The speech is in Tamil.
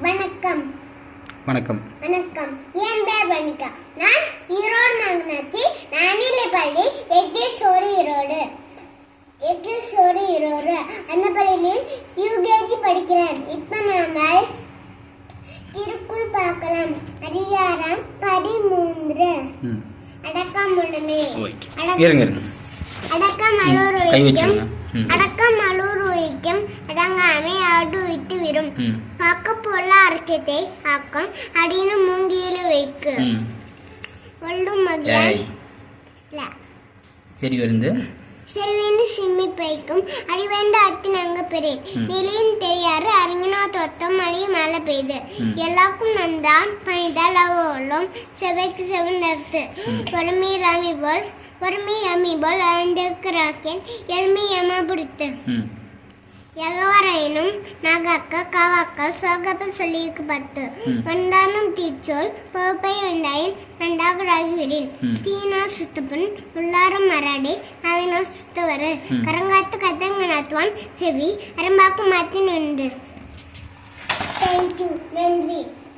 வணக்கம். வணக்கம். வணக்கம். என் பேர் வனிகா நான் ஈரோடு நகராட்சி நானிலைப்பள்ளி எக்கேஸ்வரி ஈரோடு. எக்கேஸ்வரி ஈரோடு. அந்த பள்ளியில் யூகேஜி படிக்கிறேன். இப்போ நாம திருக்குள் பார்க்கலாம். அதிகாரம் பதிமூன்று. அடக்கம் ம். அடக்கம் அலூர் வைக்கும் அடங்காமை ஆடு விட்டு விடும். ம். பக்கப்போல அர்க்கத்தை ஆக்கம் அடின்னு மூங்கியில வைக்கு. ஒள்ளும் மகிழ சரி வந்து செல்வேந்து சிம்மி பைக்கும். அடிவேந்த அத்தினங்க பெரிய ம். நிலையும் தெரியாறு அறிஞனோ தொத்தம் மழையும் மழை பெய்து. எல்லாருக்கும் நந்தான் பணிதால் அவளும் செவைக்கு செவந்தத்து. பொறுமை ராமி போல் பொறுமை அம்மி போல் அழிந்திருக்கிறாக்கேன். எல்மி எம பிடித்து. எகவரையினும் நகக்க கவக்க சோகப்ப சொல்லியிருக்கு பத்து ம். வந்தானும் தீச்சோல் போப்பை உண்டாயின் நன்றாக ராஜுவிரின் ம். தீனா சுத்துப்பன் உள்ளாரும் மராடி அதனோ சுத்துவரு. கரங்காத்து கத்தங்க நத்துவான் செவி அரம்பாக்கும் மாத்தின் வந்து தேங்க்யூ நன்றி